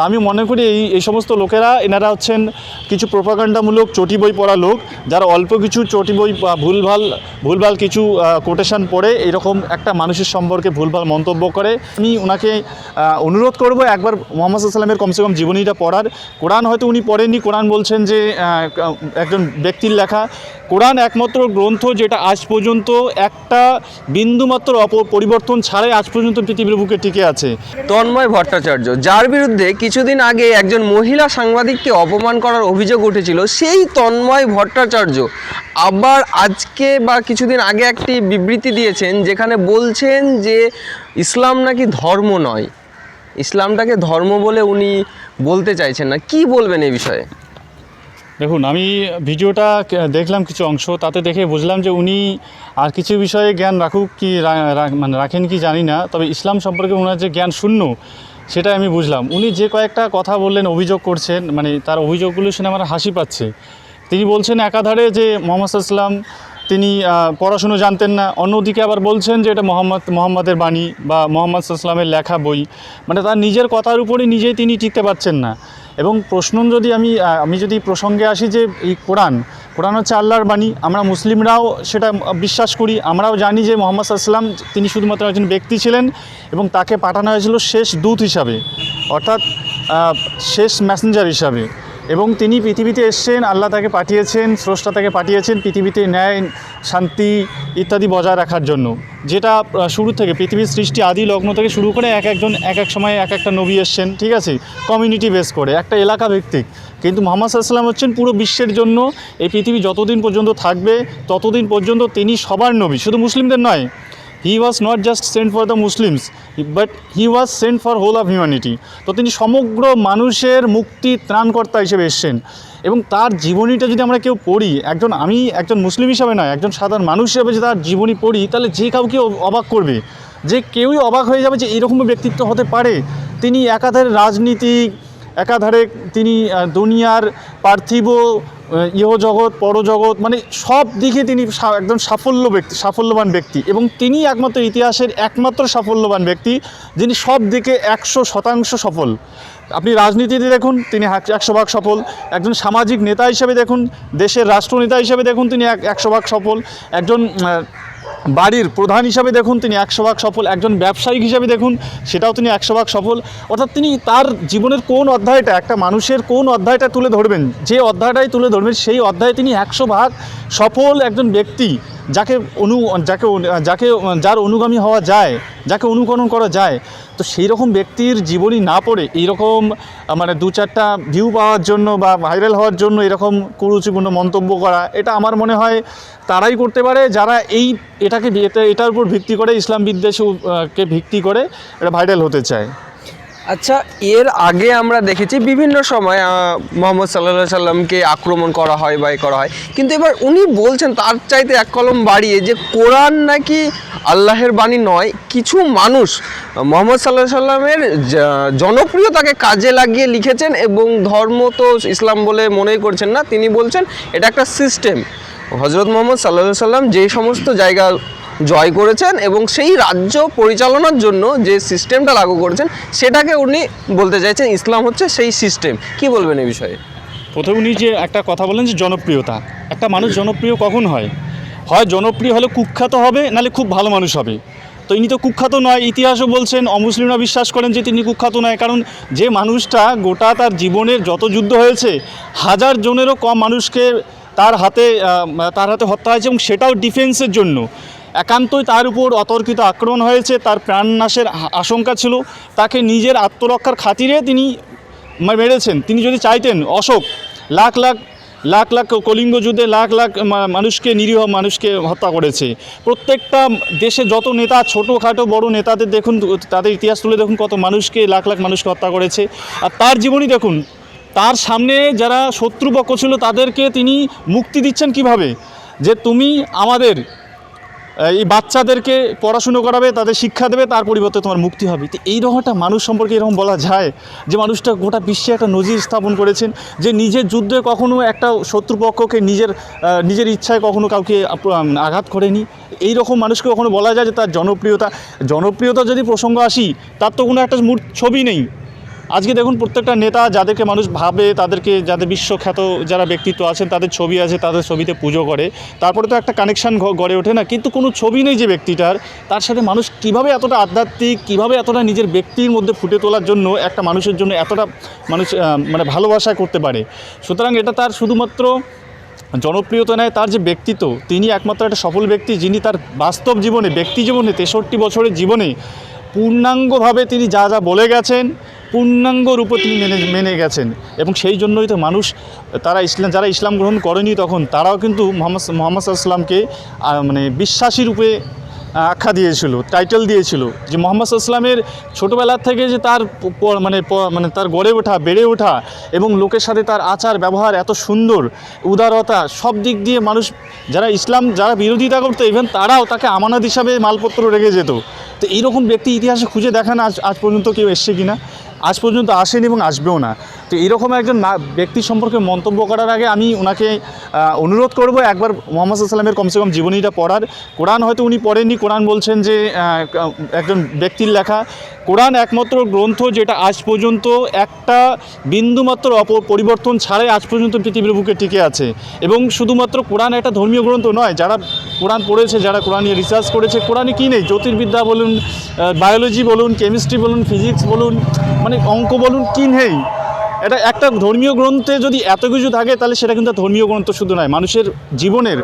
তা আমি মনে করি এই এই সমস্ত লোকেরা, এনারা হচ্ছেন কিছু প্রোপাগান্ডামূলক চটি বই পড়া লোক, যারা অল্প কিছু চটি বই ভুলভাল ভুলভাল কিছু কোটেশন পড়ে, এরকম একটা মানুষের সম্পর্কে ভুলভাল মন্তব্য করে। আমি ওনাকে অনুরোধ করব একবার মোহাম্মদ সাল্লামের কমসে কম জীবনীটা পড়ার। কোরআন হয়তো উনি পড়েননি, কোরআন বলছেন যে একজন ব্যক্তির লেখা। কোরআন একমাত্র গ্রন্থ যেটা আজ পর্যন্ত একটা বিন্দুমাত্র অপ, পরিবর্তন ছাড়াই আজ পর্যন্ত পৃথিবীর বুকে টিকে আছে। তন্ময় ভট্টাচার্য, যার বিরুদ্ধে কিছুদিন আগে একজন মহিলা সাংবাদিককে অপমান করার অভিযোগ উঠেছিল, সেই তন্ময় ভট্টাচার্য আবার আজকে বা কিছুদিন আগে একটি বিবৃতি দিয়েছেন যেখানে বলছেন যে ইসলাম নাকি ধর্ম নয়। ইসলামটাকে ধর্ম বলে উনি বলতে চাইছেন না। কি বলবেন এই বিষয়ে? দেখুন, আমি ভিডিওটা দেখলাম কিছু অংশ, তাতে দেখে বুঝলাম যে উনি আর কিছু বিষয়ে জ্ঞান রাখুক কি মানে রাখেন কি জানি না, তবে ইসলাম সম্পর্কে ওনার যে জ্ঞান শূন্য সেটাই আমি বুঝলাম। উনি যে কয়েকটা কথা বললেন, অভিযোগ করছেন মানে তার অভিযোগগুলো শুনে আমার হাসি পাচ্ছে। তিনি বলছেন একাধারে যে মোহাম্মদ ইসলাম তিনি পড়াশুনো জানতেন না। অন্যদিকে আবার বলছেন যে এটা মোহাম্মদ, মোহাম্মদের বাণী বা মোহাম্মদ ইসলামের লেখা বই। মানে তার নিজের কথার উপরে নিজেই তিনি টিকতে পারছেন না। এবং প্রশ্ন যদি আমি আমি যদি প্রসঙ্গে আসি যে এই কোরআন কোরআন হচ্ছে আল্লাহর বাণী, আমরা মুসলিমরাও সেটা বিশ্বাস করি, আমরাও জানি যে মোহাম্মদ সাল্লাম তিনি শুধুমাত্র একজন ব্যক্তি ছিলেন এবং তাকে পাঠানো হয়েছিল শেষ দূত হিসাবে, অর্থাৎ শেষ ম্যাসেঞ্জার হিসাবে এবং তিনি পৃথিবীতে এসছেন, আল্লাহ তাকে পাঠিয়েছেন, স্রষ্টা তাকে পাঠিয়েছেন, পৃথিবীতে ন্যায় শান্তি ইত্যাদি বজায় রাখার জন্য। যেটা শুরু থেকে পৃথিবীর সৃষ্টি আদি লগ্ন থেকে শুরু করে এক একজন, এক এক সময় এক একটা নবী এসছেন, ঠিক আছে? কমিউনিটি বেস করে, একটা এলাকা ভিত্তিক। কিন্তু মোহাম্মদ সাল্লাম হচ্ছেন পুরো বিশ্বের জন্য, এই পৃথিবী যতদিন পর্যন্ত থাকবে, ততদিন পর্যন্ত তিনি সবার নবী। শুধু মুসলিমদের নয় he was not just sent for the Muslims but he was sent for whole of humanity তো তিনি সমগ্র মানুষের মুক্তি ত্রাণকর্তা হিসেবে এসছেন। এবং তার জীবনীটা যদি আমরা কেউ পড়ি, একজন আমি একজন মুসলিম হিসাবে নয়, একজন সাধারণ মানুষ হিসাবে যদি তার জীবনী পড়ি, তাহলে যে কাউকে অবাক করবে। যে কেউই অবাক হয়ে যাবে যে এরকম ব্যক্তিত্ব হতে পারে। তিনি একাধারে রাজনীতিক, একাধারে তিনি দুনিয়ার পার্থিব ইহজগৎ পরজগৎ মানে সব দিকে তিনি একজন সাফল্য ব্যক্তি, সাফল্যবান ব্যক্তি এবং তিনি একমাত্র ইতিহাসের একমাত্র সাফল্যবান ব্যক্তি যিনি সব দিকে একশো শতাংশ সফল। আপনি রাজনীতিতে দেখুন, তিনি এক- একশো ভাগ সফল। একজন সামাজিক নেতা হিসেবে দেখুন, দেশের রাষ্ট্রনেতা হিসেবে দেখুন, তিনি এক, একশো ভাগ সফল। একজন বাড়ির প্রধান হিসাবে দেখুন, তিনি একশো ভাগ সফল, একজন ব্যবসায়িক হিসাবে দেখুন, সেটাও তিনি একশো ভাগ সফল। অর্থাৎ তিনি তার জীবনের কোন অধ্যায়টা, একটা মানুষের কোন অধ্যায়টা তুলে ধরবেন, যে অধ্যায়টাই তুলে ধরবেন, সেই অধ্যায়ে তিনি একশো ভাগ সফল একজন ব্যক্তি। যাকে অনু, যাকে যাকে যার অনুগামী হওয়া যায়, যাকে অনুকরণ করা যায়, তো সেই রকম ব্যক্তির জীবনী না পড়ে এইরকম মানে দু চারটা ভিউ পাওয়ার জন্য বা ভাইরাল হওয়ার জন্য এরকম কুরুচিপূর্ণ মন্তব্য করা, এটা আমার মনে হয় তারাই করতে পারে যারা এই, এটাকে এটার উপর ভিত্তি করে ইসলাম বিদ্বেষকে ভিত্তি করে এটা ভাইরাল হতে চায়। আচ্ছা এর আগে আমরা দেখেছি বিভিন্ন সময় মোহাম্মদ সাল্লা সাল্লামকে আক্রমণ করা হয় বা করা হয়। কিন্তু এবার উনি বলছেন তার চাইতে এক কলম বাড়িয়ে যে কোরআন নাকি আল্লাহের বাণী নয়, কিছু মানুষ মোহাম্মদ সাল্লাহ সাল্লামের জনপ্রিয়তাকে কাজে লাগিয়ে লিখেছেন এবং ধর্ম তো ইসলাম বলে মনেই করছেন না। তিনি বলছেন, এটা একটা সিস্টেম হজরত মোহাম্মদ সাল্লাহ সাল্লাম যে সমস্ত জায়গা জয় করেছেন এবং সেই রাজ্য পরিচালনার জন্য যে সিস্টেমটা লাগু করেছেন, সেটাকে উনি বলতে চাইছেন ইসলাম হচ্ছে সেই সিস্টেম কি বলবেন এই বিষয়ে? প্রথমে উনি যে একটা কথা বলেন যে জনপ্রিয়তা। একটা মানুষ জনপ্রিয় কখন হয়? হয় জনপ্রিয় হলে কুখ্যাত হবে, নাহলে খুব ভালো মানুষ হবে। তো ইনি তো কুখ্যাত নয়, ইতিহাসও বলছেন, অমুসলিমরা বিশ্বাস করেন যে তিনি কুখ্যাত নয়, কারণ যে মানুষটা গোটা তার জীবনের যত যুদ্ধ হয়েছে, হাজার জনেরও কম মানুষকে তার হাতে তার হাতে হত্যা হয়েছে এবং সেটাও ডিফেন্সের জন্য। একান্তই তার উপর অতর্কিত আক্রমণ হয়েছে, তার প্রাণনাশের আশঙ্কা ছিল। তাকে নিজের আত্মরক্ষার খাতিরে তিনি মেরেছেন। তিনি যদি চাইতেন, অশোক, লাখ লাখ লাখ লাখ কলিঙ্গ যুদ্ধে লাখ লাখ মানুষকে, নিরীহ মানুষকে হত্যা করেছে। প্রত্যেকটা দেশে যত নেতা, ছোটোখাটো, বড় নেতাদের দেখুন, তাদের ইতিহাস তুলে দেখুন, কত মানুষকে, লাখ লাখ মানুষকে হত্যা করেছে। আর তার জীবনী দেখুন, তার সামনে যারা শত্রুপক্ষ ছিল, তাদেরকে তিনি মুক্তি দিচ্ছেন কীভাবে? যে তুমি আমাদের এই বাচ্চাদেরকে পড়াশুনো করাবে, তাদের শিক্ষা দেবে, তার পরিবর্তে তোমার মুক্তি হবে। তো এইরকম একটা মানুষ সম্পর্কে এরকম বলা যায় যে মানুষটা গোটা বিশ্বে একটা নজির স্থাপন করেছেন, যে নিজের যুদ্ধে কখনো একটা শত্রুপক্ষকে নিজের নিজের ইচ্ছায় কখনো কাউকে আঘাত করেনি। এই রকম মানুষকে কখনো বলা যায় যে তার জনপ্রিয়তা জনপ্রিয়তা যদি প্রসঙ্গ আসি, তার তো কোনো একটা ছবি নেই। আজকে দেখুন প্রত্যেকটা নেতা যাদেরকে মানুষ ভাবে, তাদেরকে, যাদের বিশ্বখ্যাত যারা ব্যক্তিত্ব আছেন, তাদের ছবি আছে, তাদের ছবিতে পুজো করে। তারপরে তো একটা কানেকশান গড়ে ওঠে না, কিন্তু কোনো ছবি নেই যে ব্যক্তিটার। তার সাথে মানুষ কীভাবে এতটা আধ্যাত্মিক, কীভাবে এতটা নিজের ব্যক্তির মধ্যে ফুটে তোলার জন্য একটা মানুষের জন্য এতটা মানুষ মানে ভালোবাসা করতে পারে। সুতরাং এটা তার শুধুমাত্র জনপ্রিয়তা নেয়, তার যে ব্যক্তিত্ব, তিনি একমাত্র একটা সফল ব্যক্তি যিনি তার বাস্তব জীবনে, ব্যক্তি জীবনে তেষট্টি বছরের জীবনে পূর্ণাঙ্গভাবে তিনি যা যা বলে গেছেন, পূর্ণাঙ্গ রূপে তিনি মেনে মেনে গেছেন। এবং সেই জন্যই তো মানুষ, তারা ইসলাম, যারা ইসলাম গ্রহণ করেনি তখন, তারাও কিন্তু মোহাম্মদ মোহাম্মদ সাল্লামকে মানে বিশ্বাসী রূপে আখ্যা দিয়েছিল টাইটেল দিয়েছিল। যে মোহাম্মদ ইসলামের ছোটোবেলার থেকে যে তার মানে মানে তার গড়ে ওঠা, বেড়ে ওঠা, এবং লোকের সাথে তার আচার, ব্যবহার এত সুন্দর, উদারতা, সব দিক দিয়ে মানুষ, যারা ইসলাম, যারা বিরোধিতা করতো ইভেন তারাও তাকে আমানত হিসাবে মালপত্র রেখে যেত। তো এইরকম ব্যক্তি ইতিহাসে খুঁজে দেখান আজ আজ পর্যন্ত কেউ এসছে কিনা। আজ পর্যন্ত আসেনি এবং আসবেও না। তো এরকম একজন না- ব্যক্তি সম্পর্কে মন্তব্য করার আগে আমি ওনাকে অনুরোধ করব একবার মোহাম্মদ সাল্লামের কমসে কম জীবনীটা পড়ার। কোরআন হয়তো উনি পড়েননি, কোরআন বলছেন যে একজন ব্যক্তির লেখা। কোরআন একমাত্র গ্রন্থ যেটা আজ পর্যন্ত একটা বিন্দুমাত্র অপ, পরিবর্তন ছাড়াই আজ পর্যন্ত পৃথিবীর বুকে টিকে আছে। এবং শুধুমাত্র কোরআন একটা ধর্মীয় গ্রন্থ নয়, যারা কোরআন পড়েছে, যারা কোরআন নিয়ে রিসার্চ করেছে, কোরআনে কী নেই? জ্যোতির্বিদ্যা বলুন বায়োলজি বলুন কেমিস্ট্রি বলুন ফিজিক্স বলুন মানে অঙ্ক বলুন, কী নেই? এটা একটা ধর্মীয় গ্রন্থে যদি এত কিছু থাকে, তাহলে সেটা কিন্তু ধর্মীয় গ্রন্থ শুধু নয়, মানুষের জীবনের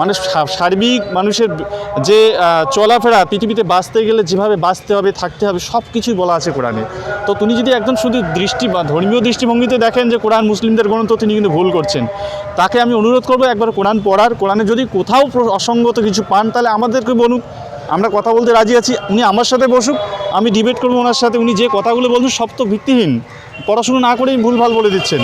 মানে সার্বিক, মানুষের যে চলাফেরা, পৃথিবীতে বাঁচতে গেলে যেভাবে বাঁচতে হবে, থাকতে হবে সব কিছুই বলা আছে কোরআনে। তো তিনি যদি একদম শুধু দৃষ্টি বা ধর্মীয় দৃষ্টিভঙ্গিতে দেখেন যে কোরআন মুসলিমদের গ্রন্থ, তিনি কিন্তু ভুল করছেন। তাকে আমি অনুরোধ করব, একবার কোরআন পড়ার, কোরআনে যদি কোথাও অসঙ্গত কিছু পান, তাহলে আমাদেরকে বলুন। আমরা কথা বলতে রাজি আছি, উনি আমার সাথে বসুক, আমি ডিবেট করব ওনার সাথে, উনি যে কথাগুলো বলছেন সব তো ভিত্তিহীন। পড়াশুনো না করেই ভুলভাল বলে দিচ্ছেন।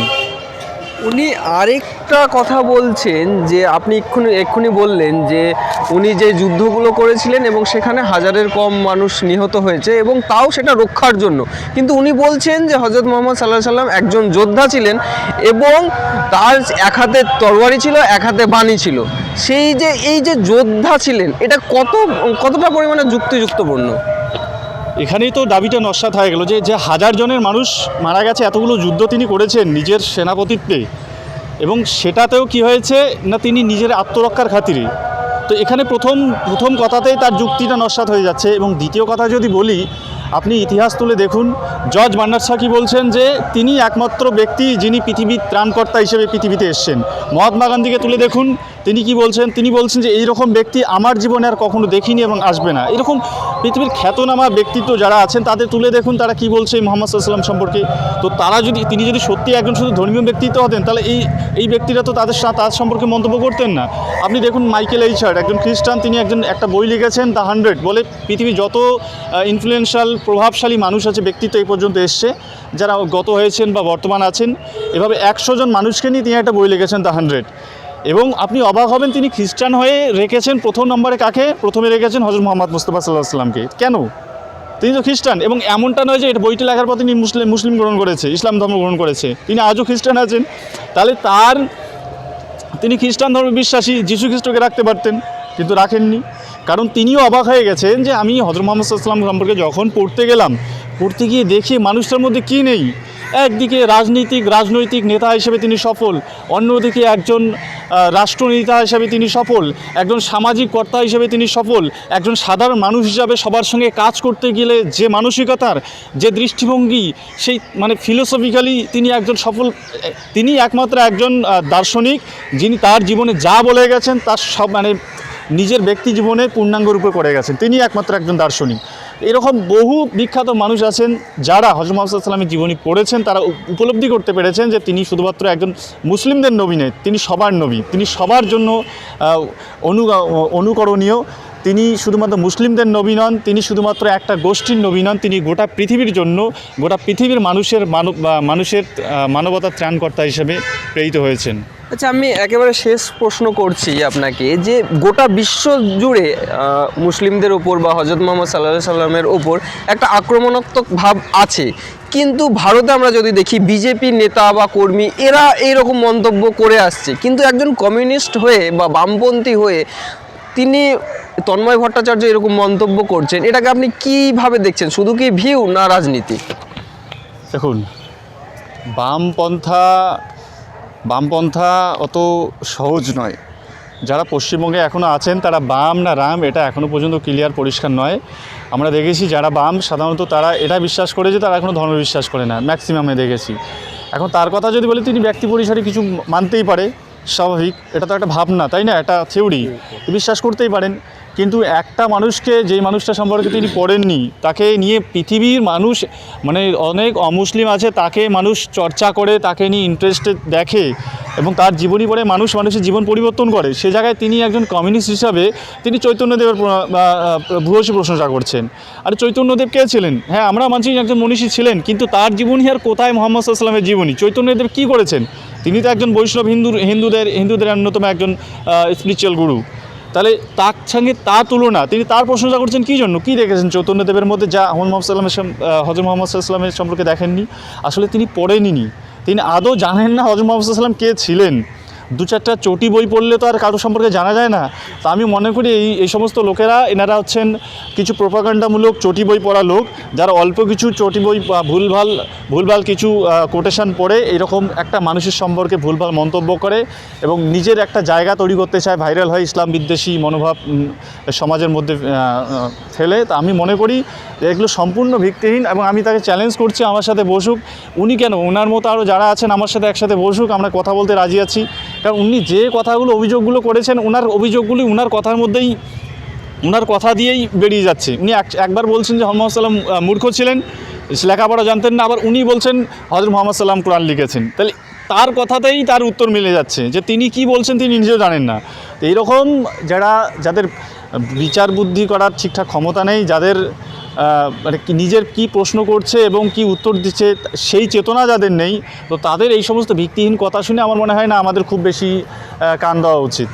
উনি আরেকটা কথা বলছেন যে আপনি এক্ষুনি এক্ষুনি বললেন যে উনি যে যুদ্ধগুলো করেছিলেন এবং সেখানে হাজারের কম মানুষ নিহত হয়েছে এবং তাও সেটা রক্ষার জন্য। কিন্তু উনি বলছেন যে হজরত মোহাম্মদ সাল্লাহ সাল্লাম একজন যোদ্ধা ছিলেন এবং তার এক হাতে তরবারি ছিল, এক হাতে বাণী ছিল। সেই যে, এই যে যোদ্ধা ছিলেন, এটা কত, কতটা পরিমাণে যুক্তিযুক্তপূর্ণ? এখানেই তো দাবিটা নস্বাত হয়ে গেল যে যে হাজার জনের মানুষ মারা গেছে, এতগুলো যুদ্ধ তিনি করেছেন নিজের সেনাপতিত্বে। এবং সেটাতেও কি হয়েছে না তিনি নিজের আত্মরক্ষার খাতিরে? তো এখানে প্রথম প্রথম কথাতেই তার যুক্তিটা নস্বাত হয়ে যাচ্ছে এবং দ্বিতীয় কথা যদি বলি, আপনি ইতিহাস তুলে দেখুন জর্জ বার্নার্ড শাহ কি বলছেন যে, তিনি একমাত্র ব্যক্তি যিনি পৃথিবীর ত্রাণকর্তা হিসেবে পৃথিবীতে এসছেন। মহাত্মা গান্ধীকে তুলে দেখুন তিনি কি বলছেন? তিনি বলছেন যে এইরকম ব্যক্তি আমার জীবনে আর কখনো দেখিনি এবং আসবে না। এরকম পৃথিবীর খ্যাতনামা ব্যক্তিত্ব যারা আছেন, তাদের তুলে দেখুন তারা কি বলছে মোহাম্মদ সাল্লাম সম্পর্কে। তো তারা যদি, তিনি যদি সত্যি একজন শুধু ধর্মীয় ব্যক্তিত্ব হতেন, তাহলে এই এই ব্যক্তিরা তো তাদের সা- তার সম্পর্কে মন্তব্য করতেন না। আপনি দেখুন মাইকেল এইচার্ড, একজন খ্রিস্টান, তিনি একজন, একটা বই লিখেছেন দ্য হান্ড্রেড, বলে পৃথিবীর যত ইনফ্লুয়েন্সিয়াল প্রভাবশালী মানুষ আছে, ব্যক্তিত্ব এই পর্যন্ত এসছে, যারা গত হয়েছেন বা বর্তমান আছেন, এভাবে একশো জন মানুষকে নিয়ে তিনি একটা বই লিখেছেন দ্য হান্ড্রেড। এবং আপনি অবাক হবেন, তিনি খ্রিস্টান হয়ে রেখেছেন প্রথম নম্বরে কাকে? প্রথমে রেখেছেন হজরত মোহাম্মদ মুস্তফা সাল্লাহ সাল্লামকে কেন? তিনি তো খ্রিস্টান এবং এমনটা নয় যে এটা বইটি লেখার পর তিনি মুসলিম মুসলিম গ্রহণ করেছে, ইসলাম ধর্ম গ্রহণ করেছে। তিনি আজও খ্রিস্টান আছেন। তাহলে তার, তিনি খ্রিস্টান ধর্মে বিশ্বাসী, যীশু খ্রিস্টকে রাখতে পারতেন, কিন্তু রাখেননি। কারণ তিনিও অবাক হয়ে গেছেন যে আমি হজরত মোহাম্মদ সাল্লাম সম্পর্কে যখন পড়তে গেলাম, পড়তে গিয়ে দেখি মানুষটার মধ্যে কী নেই? একদিকে রাজনীতিক, রাজনৈতিক নেতা হিসেবে তিনি সফল, অন্যদিকে একজন রাষ্ট্রনেতা হিসেবে তিনি সফল, একজন সামাজিক কর্তা হিসেবে তিনি সফল, একজন সাধারণ মানুষ হিসাবে সবার সঙ্গে কাজ করতে গেলে যে মানসিকতার, যে দৃষ্টিভঙ্গি, সেই মানে ফিলোসফিক্যালি তিনি একজন সফল, তিনি একমাত্র একজন দার্শনিক, যিনি তার জীবনে যা বলে গেছেন, তার সব মানে নিজের ব্যক্তি জীবনে পূর্ণাঙ্গ রূপে করে গেছেন। তিনি একমাত্র একজন দার্শনিক। এরকম বহু বিখ্যাত মানুষ আছেন যারা হজরত মোহাম্মদ সাল্লামের জীবনী পড়েছেন, তারা উপলব্ধি করতে পেরেছেন যে তিনি শুধুমাত্র একজন মুসলিমদের নবী নয়, তিনি সবার নবী, তিনি সবার জন্য অনুকরণীয়। তিনি শুধুমাত্র মুসলিমদের নবী নন, তিনি শুধুমাত্র একটা গোষ্ঠীর নবী নন, তিনি গোটা পৃথিবীর জন্য, গোটা পৃথিবীর মানুষের মানব মানুষের মানবতার ত্রাণকর্তা হিসেবে প্রেরিত হয়েছেন। আচ্ছা আমি একেবারে শেষ প্রশ্ন করছি আপনাকে যে গোটা বিশ্ব জুড়ে মুসলিমদের ওপর বা হজরত মোহাম্মদ সাল্লাহ সাল্লামের ওপর একটা আক্রমণাত্মক ভাব আছে। কিন্তু ভারতে আমরা যদি দেখি বিজেপি নেতা বা কর্মী, এরা এইরকম মন্তব্য করে আসছে। কিন্তু একজন কমিউনিস্ট হয়ে বা বামপন্থী হয়ে তিনি তন্ময় ভট্টাচার্য এরকম মন্তব্য করছেন, এটাকে আপনি কীভাবে দেখছেন? শুধু কি ভিউ না রাজনীতি? দেখুন, বামপন্থা বামপন্থা অত সহজ নয়। যারা পশ্চিমবঙ্গে এখনও আছেন, তারা বাম না রাম, এটা এখনও পর্যন্ত ক্লিয়ার, পরিষ্কার নয়। আমরা দেখেছি যারা বাম, সাধারণত তারা এটা বিশ্বাস করে যে তারা এখনও ধর্ম বিশ্বাস করে না ম্যাক্সিমামে দেখেছি। এখন তার কথা যদি বলি, তিনি ব্যক্তি পরিসরে কিছু মানতেই পারে। স্বাভাবিক, এটা তো একটা ভাবনা, তাই না? একটা থিওরি বিশ্বাস করতেই পারেন। কিন্তু একটা মানুষকে, যেই মানুষটা সম্পর্কে তিনি পড়েননি, তাকে নিয়ে পৃথিবীর মানুষ মানে অনেক অমুসলিম আছে, তাকে মানুষ চর্চা করে, তাকে নিয়ে ইন্টারেস্টেড দেখে এবং তার জীবনী পড়ে মানুষ মানুষের জীবন পরিবর্তন করে। সে জায়গায় তিনি একজন কমিউনিস্ট হিসাবে তিনি চৈতন্যদেবের ভূয়সী প্রশংসা করছেন। আর চৈতন্যদেব কে ছিলেন? হ্যাঁ আমরা মানছি একজন মনীষী ছিলেন, কিন্তু তার জীবনী আর কোথায় মোহাম্মদ সাল্লামের জীবনী? চৈতন্যদেব কী করেছেন? তিনি তো একজন বৈষ্ণব হিন্দু, হিন্দুদের হিন্দুদের অন্যতম একজন স্পিরিচুয়াল গুরু তাহলে তার সঙ্গে তা তুলনা, তিনি তার প্রশংসা করছেন কী জন্য? কী দেখেছেন? চৈতন্যদেবের মধ্যে যা হজরত মোহাম্মদ হজর মোহাম্মদ সাল্লামের সম্পর্কে দেখেননি? আসলে তিনি পড়েনি তিনি আদৌ জানেন না হজর মোহাম্মদ সাল্লাম কে ছিলেন? দু চারটা চটি বই পড়লে তো আর কারও সম্পর্কে জানা যায় না। তা আমি মনে করি এই এই সমস্ত লোকেরা, এনারা হচ্ছেন কিছু প্রোপাগান্ডামূলক চটি বই পড়া লোক, যারা অল্প কিছু চটি বই ভুলভাল ভুলভাল কিছু কোটেশন পড়ে, এরকম একটা মানুষের সম্পর্কে ভুলভাল মন্তব্য করে এবং নিজের একটা জায়গা তৈরি করতে চায়, ভাইরাল হয় ইসলাম বিদ্বেষী মনোভাব সমাজের মধ্যে ফেলে। তা আমি মনে করি এগুলো সম্পূর্ণ ভিত্তিহীন এবং আমি তাকে চ্যালেঞ্জ করছি, আমার সাথে বসুক। উনি কেন? ওনার মতো আরও যারা আছেন আমার সাথে একসাথে বসুক, আমরা কথা বলতে রাজি আছি। কারণ উনি যে কথাগুলো, অভিযোগগুলো করেছেন ওনার অভিযোগগুলি ওনার কথার মধ্যেই ওনার কথা দিয়েই বেরিয়ে যাচ্ছে। উনি একবার বলছেন যে মোহাম্মদ সাল্লাম মূর্খ ছিলেন, লেখাপড়া জানতেন না, আবার উনি বলছেন হজরত মোহাম্মদ সাল্লাম কোরআন লিখেছেন। তাহলে তার কথাতেই তার উত্তর মিলে যাচ্ছে, যে তিনি কি বলছেন তিনি নিজেও জানেন না। এইরকম যারা, যাদের বিচার বুদ্ধি করার ঠিকঠাক ক্ষমতা নেই, যাদের মানে নিজের কি প্রশ্ন করছে এবং কি উত্তর দিচ্ছে সেই চেতনা যাদের নেই, তো তাদের এই সমস্ত ভিত্তিহীন কথা শুনে আমার মনে হয় না আমাদের খুব বেশি কান দেওয়া উচিত।